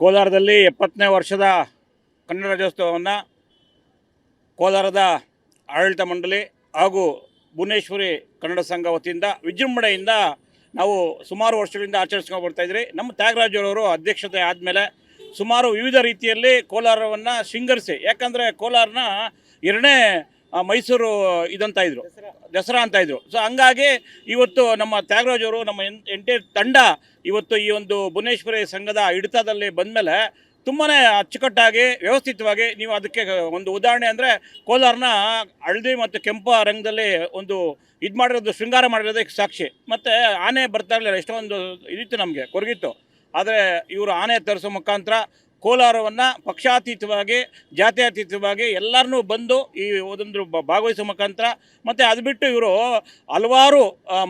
ಕೋಲಾರದಲ್ಲಿ ಎಪ್ಪತ್ತನೇ ವರ್ಷದ ಕನ್ನಡ ರಾಜ್ಯೋತ್ಸವವನ್ನು ಕೋಲಾರದ ಆಡಳಿತ ಮಂಡಳಿ ಹಾಗೂ ಭುವನೇಶ್ವರಿ ಕನ್ನಡ ಸಂಘ ವತಿಯಿಂದ ವಿಜೃಂಭಣೆಯಿಂದ ನಾವು ಸುಮಾರು ವರ್ಷಗಳಿಂದ ಆಚರಿಸ್ಕೊಂಡು ಬರ್ತಾ ಇದ್ರಿ ನಮ್ಮ ತ್ಯಾಗರಾಜರವರು ಅಧ್ಯಕ್ಷತೆ ಆದಮೇಲೆ ಸುಮಾರು ವಿವಿಧ ರೀತಿಯಲ್ಲಿ ಕೋಲಾರವನ್ನು ಶೃಂಗರಿಸಿ, ಯಾಕಂದರೆ ಕೋಲಾರನ ಎರಡನೇ ಮೈಸೂರು ಇದಂತ ಇದ್ರು. ದಸರಾ ಅಂತ ಇದ್ರು. ಸೊ ಹಂಗಾಗಿ ಇವತ್ತು ನಮ್ಮ ತ್ಯಾಗರಾಜ್ ಅವರು ನಮ್ಮ ಎಂಟೈರ್ ತಂಡ ಇವತ್ತು ಈ ಒಂದು ಭುವನೇಶ್ವರಿ ಸಂಘದ ಹಿಡಿತದಲ್ಲಿ ಬಂದಮೇಲೆ ತುಂಬಾ ಅಚ್ಚುಕಟ್ಟಾಗಿ, ವ್ಯವಸ್ಥಿತವಾಗಿ ನೀವು ಅದಕ್ಕೆ ಒಂದು ಉದಾಹರಣೆ ಅಂದರೆ ಕೋಲಾರನ ಹಳದಿ ಮತ್ತು ಕೆಂಪು ರಂಗದಲ್ಲಿ ಒಂದು ಇದು ಮಾಡಿರೋದು, ಶೃಂಗಾರ ಮಾಡಿರೋದಕ್ಕೆ ಸಾಕ್ಷಿ. ಮತ್ತು ಆನೆ ಬರ್ತಾ ಇರಲಿಲ್ಲ ಎಷ್ಟೊಂದು ಇದಿತ್ತು ನಮಗೆ, ಕೊರಗಿತ್ತು. ಆದರೆ ಇವರು ಆನೆ ತರಿಸೋ ಮುಖಾಂತರ ಕೋಲಾರವನ್ನು ಪಕ್ಷಾತೀತವಾಗಿ, ಜಾತ್ಯಾತೀತವಾಗಿ ಎಲ್ಲರನ್ನೂ ಬಂದು ಈ ಒಂದೊಂದು ಭಾಗವಹಿಸುವ ಭಾಗವಹಿಸೋ ಮುಖಾಂತರ ಮತ್ತು ಅದು ಬಿಟ್ಟು ಇವರು ಹಲವಾರು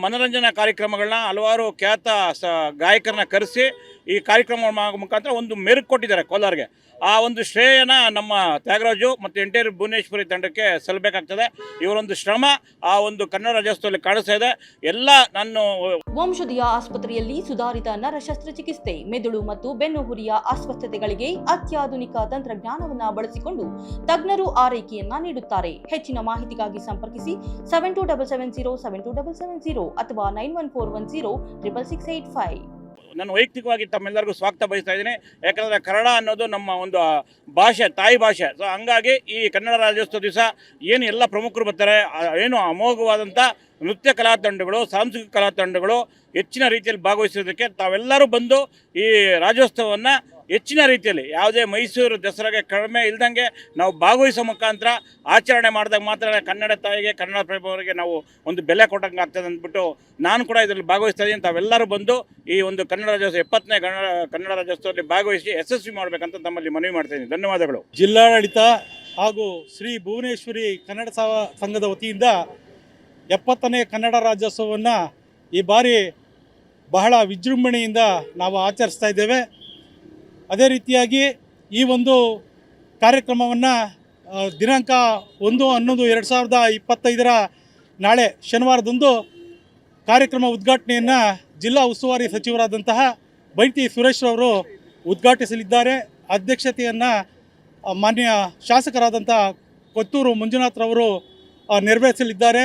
ಮನೋರಂಜನಾ ಕಾರ್ಯಕ್ರಮಗಳನ್ನ, ಹಲವಾರು ಖ್ಯಾತ ಸ, ಗಾಯಕರನ್ನ ಕರೆಸಿ ಈ ಕಾರ್ಯಕ್ರಮ ಮುಖಾಂತರ ಒಂದು ಮೆರುಗು ಕೊಟ್ಟಿದ್ದಾರೆ ಕೋಲಾರ್ಗೆ. ಆ ಒಂದು ಶ್ರೇಯನ ನಮ್ಮ ತ್ಯಾಗರಾಜು ಮತ್ತು ಎಂಟೇರ್ ಭುವನೇಶ್ವರಿ ತಂಡಕ್ಕೆ ಸಲ್ಲಬೇಕಾಗ್ತದೆ. ಇವರೊಂದು ಶ್ರಮ, ಆ ಒಂದು ಕನ್ನಡ ರಾಜ್ಯೋತ್ಸವದಲ್ಲಿ ಕಾಣಿಸ್ತಾ ಇದೆ. ಎಲ್ಲ ನಾನು ವಂಶದಿಯ ಆಸ್ಪತ್ರೆಯಲ್ಲಿ ಸುಧಾರಿತ ನರ ಶಸ್ತ್ರಚಿಕಿತ್ಸೆ ಮೆದುಳು ಮತ್ತು ಬೆನ್ನುಹುರಿಯ ಅಸ್ವಸ್ಥತೆಗಳಿಗೆ ಅತ್ಯಾಧುನಿಕ ತಂತ್ರಜ್ಞಾನವನ್ನ ಬಳಸಿಕೊಂಡು ತಜ್ಞರು ಆರೈಕೆಯನ್ನ ನೀಡುತ್ತಾರೆ. ಹೆಚ್ಚಿನ ಮಾಹಿತಿಗಾಗಿ ಸಂಪರ್ಕಿಸಿ seven two double seven zero seven two double seven zero ಅಥವಾ nine one four one zero triple six eight five ನಾನು ವೈಯಕ್ತಿಕವಾಗಿ ತಮ್ಮೆಲ್ಲರಿಗೂ ಸ್ವಾಗತ ಬಯಸ್ತಾ ಇದ್ದೀನಿ. ಯಾಕಂದರೆ ಕನ್ನಡ ಅನ್ನೋದು ನಮ್ಮ ಒಂದು ಭಾಷೆ, ತಾಯಿ ಭಾಷೆ. ಸೊ ಹಂಗಾಗಿ ಈ ಕನ್ನಡ ರಾಜ್ಯೋತ್ಸವ ದಿವಸ ಏನು ಎಲ್ಲ ಪ್ರಮುಖರು ಬರ್ತಾರೆ ಏನು ಅಮೋಘವಾದಂಥ ನೃತ್ಯ ಕಲಾ ತಂಡಗಳು ಸಾಂಸ್ಕೃತಿಕ ಕಲಾ ತಂಡಗಳು ಹೆಚ್ಚಿನ ರೀತಿಯಲ್ಲಿ ಭಾಗವಹಿಸೋದಕ್ಕೆ ತಾವೆಲ್ಲರೂ ಬಂದು ಈ ರಾಜ್ಯೋತ್ಸವವನ್ನು ಹೆಚ್ಚಿನ ರೀತಿಯಲ್ಲಿ ಯಾವುದೇ ಮೈಸೂರು, ದಸರಾಗೆ ಕಡಿಮೆ ಇಲ್ದಂಗೆ ನಾವು ಭಾಗವಹಿಸೋ ಮುಖಾಂತರ ಆಚರಣೆ ಮಾಡಿದಾಗ ಮಾತ್ರ ಕನ್ನಡ ತಾಯಿಗೆ, ಕನ್ನಡ ಪ್ರಭಾವರಿಗೆ ನಾವು ಒಂದು ಬೆಲೆ ಕೊಟ್ಟಂಗೆ ಆಗ್ತದೆ ಅಂದ್ಬಿಟ್ಟು ನಾನು ಕೂಡ ಇದರಲ್ಲಿ ಭಾಗವಹಿಸ್ತಾ ಇದ್ದೀನಿ. ತಾವೆಲ್ಲರೂ ಬಂದು ಈ ಒಂದು ಕನ್ನಡ ರಾಜ್ಯೋತ್ಸವ, ಎಪ್ಪತ್ತನೇ ಕನ್ನಡ ಕನ್ನಡ ರಾಜ್ಯೋತ್ಸವದಲ್ಲಿ ಭಾಗವಹಿಸಿ ಯಶಸ್ವಿ ಮಾಡಬೇಕಂತ ತಮ್ಮಲ್ಲಿ ಮನವಿ ಮಾಡ್ತಾ ಇದ್ದೀನಿ. ಧನ್ಯವಾದಗಳು. ಜಿಲ್ಲಾಡಳಿತ ಹಾಗೂ ಶ್ರೀ ಭುವನೇಶ್ವರಿ ಕನ್ನಡ ಸಂಘದ ವತಿಯಿಂದ ಎಪ್ಪತ್ತನೇ ಕನ್ನಡ ರಾಜ್ಯೋತ್ಸವವನ್ನು ಈ ಬಾರಿ ಬಹಳ ವಿಜೃಂಭಣೆಯಿಂದ ನಾವು ಆಚರಿಸ್ತಾ ಇದ್ದೇವೆ. ಅದೇ ರೀತಿಯಾಗಿ ಈ ಒಂದು ಕಾರ್ಯಕ್ರಮವನ್ನು ದಿನಾಂಕ ಒಂದು ಹನ್ನೊಂದು ಎರಡು ಸಾವಿರದ ಇಪ್ಪತ್ತೈದರ ನಾಳೆ ಶನಿವಾರದಂದು ಕಾರ್ಯಕ್ರಮ ಉದ್ಘಾಟನೆಯನ್ನು ಜಿಲ್ಲಾ ಉಸ್ತುವಾರಿ ಸಚಿವರಾದಂತಹ ಬೈತಿ ಸುರೇಶ್ ಅವರು ಉದ್ಘಾಟಿಸಲಿದ್ದಾರೆ. ಅಧ್ಯಕ್ಷತೆಯನ್ನು ಮಾನ್ಯ ಶಾಸಕರಾದಂಥ ಕೊತ್ತೂರು ಮಂಜುನಾಥ್ರವರು ನೆರವೇರಿಸಲಿದ್ದಾರೆ.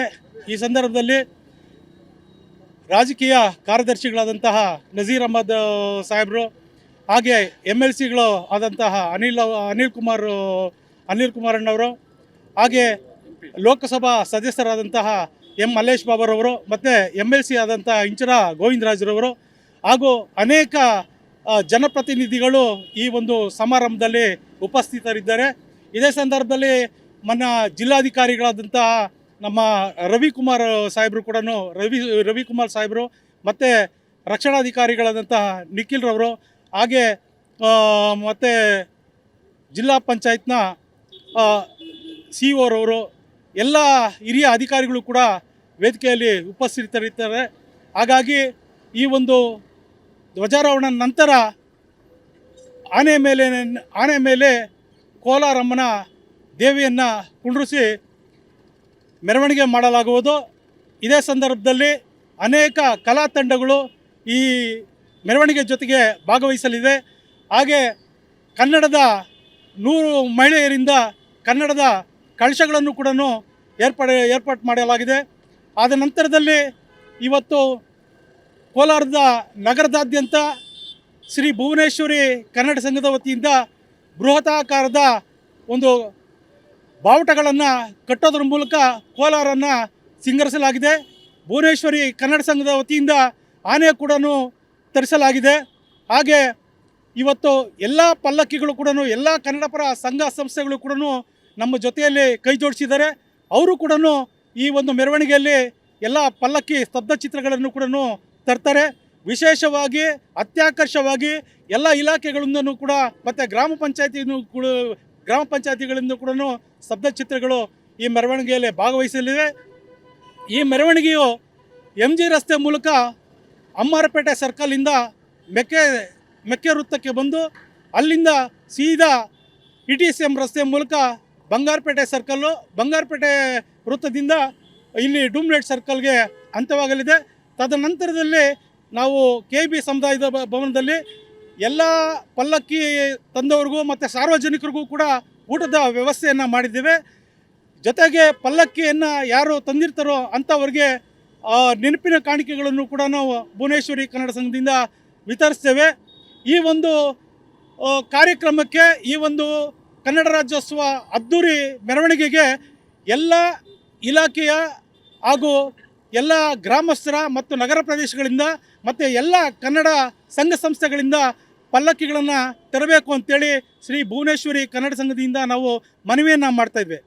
ಈ ಸಂದರ್ಭದಲ್ಲಿ ರಾಜಕೀಯ ಕಾರ್ಯದರ್ಶಿಗಳಾದಂತಹ ನಜೀರ್ ಅಹಮದ್ ಸಾಹೇಬರು ಹಾಗೆ ಎಂ ಎಲ್ ಸಿಗಳು ಆದಂತಹ ಅನಿಲ್ ಅನಿಲ್ ಕುಮಾರ್, ಅನಿಲ್ ಕುಮಾರಣ್ಣವರು, ಹಾಗೆ ಲೋಕಸಭಾ ಸದಸ್ಯರಾದಂತಹ ಎಂ ಮಲ್ಲೇಶ್ ಬಾಬರವರು, ಮತ್ತು ಎಂ ಎಲ್ ಸಿ ಆದಂತಹ ಇಂಚರ ಗೋವಿಂದರಾಜರವರು ಹಾಗೂ ಅನೇಕ ಜನಪ್ರತಿನಿಧಿಗಳು ಈ ಒಂದು ಸಮಾರಂಭದಲ್ಲಿ ಉಪಸ್ಥಿತರಿದ್ದಾರೆ. ಇದೇ ಸಂದರ್ಭದಲ್ಲಿ ಮನ್ನ ಜಿಲ್ಲಾಧಿಕಾರಿಗಳಾದಂತಹ ನಮ್ಮ ರವಿಕುಮಾರ್ ಸಾಹೇಬರು ಕೂಡ ರವಿ, ರವಿಕುಮಾರ್ ಸಾಹೇಬರು ಮತ್ತು ರಕ್ಷಣಾಧಿಕಾರಿಗಳಾದಂತಹ ನಿಖಿಲ್ರವರು ಹಾಗೆ ಮತ್ತು ಜಿಲ್ಲಾ ಪಂಚಾಯತ್ನ ಸಿ ಓರವರು ಎಲ್ಲ ಹಿರಿಯ ಅಧಿಕಾರಿಗಳು ಕೂಡ ವೇದಿಕೆಯಲ್ಲಿ ಉಪಸ್ಥಿತರಿರ್ತಾರೆ ಹಾಗಾಗಿ ಈ ಒಂದು ಧ್ವಜಾರೋಹಣ ನಂತರ ಆನೆ ಮೇಲೆ ಆನೆ ಮೇಲೆ ಕೋಲಾರಮ್ಮನ ದೇವಿಯನ್ನು ಕುಂಡ್ರಿಸಿ ಮೆರವಣಿಗೆ ಮಾಡಲಾಗುವುದು. ಇದೇ ಸಂದರ್ಭದಲ್ಲಿ ಅನೇಕ ಕಲಾ ತಂಡಗಳು ಈ ಮೆರವಣಿಗೆ ಜೊತೆಗೆ ಭಾಗವಹಿಸಲಿದೆ. ಹಾಗೆ ಕನ್ನಡದ ನೂರು ಮಹಿಳೆಯರಿಂದ ಕನ್ನಡದ ಕಳಶಗಳನ್ನು ಕೂಡ ಏರ್ಪಡೆ, ಏರ್ಪಾಟು ಮಾಡಲಾಗಿದೆ. ಆದ ನಂತರದಲ್ಲಿ ಇವತ್ತು ಕೋಲಾರದ ನಗರದಾದ್ಯಂತ ಶ್ರೀ ಭುವನೇಶ್ವರಿ ಕನ್ನಡ ಸಂಘದ ವತಿಯಿಂದ ಬೃಹತಾಕಾರದ ಒಂದು ಬಾವುಟಗಳನ್ನು ಕಟ್ಟೋದ್ರ ಮೂಲಕ ಕೋಲಾರನ್ನು ಸಿಂಗರಿಸಲಾಗಿದೆ. ಭುವನೇಶ್ವರಿ ಕನ್ನಡ ಸಂಘದ ವತಿಯಿಂದ ಆನೆ ಕೂಡ ತರಿಸಲಾಗಿದೆ. ಹಾಗೆ ಇವತ್ತು ಎಲ್ಲ ಪಲ್ಲಕ್ಕಿಗಳು ಕೂಡ ಎಲ್ಲ ಕನ್ನಡಪರ ಸಂಘ ಸಂಸ್ಥೆಗಳು ಕೂಡ ನಮ್ಮ ಜೊತೆಯಲ್ಲಿ ಕೈ ಜೋಡಿಸಿದ್ದಾರೆ. ಅವರು ಕೂಡ ಈ ಒಂದು ಮೆರವಣಿಗೆಯಲ್ಲಿ ಎಲ್ಲ ಪಲ್ಲಕ್ಕಿ ಸ್ತಬ್ಧ ಚಿತ್ರಗಳನ್ನು ಕೂಡ ತರ್ತಾರೆ. ವಿಶೇಷವಾಗಿ, ಅತ್ಯಾಕರ್ಷವಾಗಿ ಎಲ್ಲ ಇಲಾಖೆಗಳಿಂದನೂ ಕೂಡ ಮತ್ತು ಗ್ರಾಮ ಪಂಚಾಯತಿನೂ ಕೂಡ, ಗ್ರಾಮ ಪಂಚಾಯತಿಗಳಿಂದ ಕೂಡ ಸ್ತಬ್ಧ ಚಿತ್ರಗಳು ಈ ಮೆರವಣಿಗೆಯಲ್ಲಿ ಭಾಗವಹಿಸಲಿವೆ. ಈ ಮೆರವಣಿಗೆಯು ಎಂ ಜಿ ರಸ್ತೆ ಮೂಲಕ ಅಮ್ಮಾರಪೇಟೆ ಸರ್ಕಲಿಂದ ಮೆಕ್ಕೆ ಮೆಕ್ಕೆ ವೃತ್ತಕ್ಕೆ ಬಂದು ಅಲ್ಲಿಂದ ಸೀದಾ ಇ ಟಿ ಸಿ ಎಂ ರಸ್ತೆ ಮೂಲಕ ಬಂಗಾರಪೇಟೆ ಸರ್ಕಲ್ಲು, ಬಂಗಾರಪೇಟೆ ವೃತ್ತದಿಂದ ಇಲ್ಲಿ ಡೂಮ್ಲೇಟ್ ಸರ್ಕಲ್ಗೆ ಅಂತ್ಯವಾಗಲಿದೆ. ತದನಂತರದಲ್ಲಿ ನಾವು ಕೆ ಬಿ ಸಮುದಾಯದ ಭವನದಲ್ಲಿ ಎಲ್ಲ ಪಲ್ಲಕ್ಕಿ ತಂದವ್ರಿಗೂ ಮತ್ತು ಸಾರ್ವಜನಿಕರಿಗೂ ಕೂಡ ಊಟದ ವ್ಯವಸ್ಥೆಯನ್ನು ಮಾಡಿದ್ದೇವೆ. ಜೊತೆಗೆ ಪಲ್ಲಕ್ಕಿಯನ್ನು ಯಾರು ತಂದಿರ್ತಾರೋ ಅಂಥವ್ರಿಗೆ ನೆನಪಿನ ಕಾಣಿಕೆಗಳನ್ನು ಕೂಡ ನಾವು ಭುವನೇಶ್ವರಿ ಕನ್ನಡ ಸಂಘದಿಂದ ವಿತರಿಸ್ತೇವೆ. ಈ ಒಂದು ಕಾರ್ಯಕ್ರಮಕ್ಕೆ, ಈ ಒಂದು ಕನ್ನಡ ರಾಜ್ಯೋತ್ಸವ ಅದ್ಧೂರಿ ಮೆರವಣಿಗೆಗೆ ಎಲ್ಲ ಇಲಾಖೆಯ ಹಾಗೂ ಎಲ್ಲ ಗ್ರಾಮಸ್ಥರ ಮತ್ತು ನಗರ ಪ್ರದೇಶಗಳಿಂದ ಮತ್ತು ಎಲ್ಲ ಕನ್ನಡ ಸಂಘ ಸಂಸ್ಥೆಗಳಿಂದ ಪಲ್ಲಕ್ಕಿಗಳನ್ನು ತರಬೇಕು ಅಂತೇಳಿ ಶ್ರೀ ಭುವನೇಶ್ವರಿ ಕನ್ನಡ ಸಂಘದಿಂದ ನಾವು ಮನವಿಯನ್ನು ಮಾಡ್ತಾ ಇದ್ವಿ.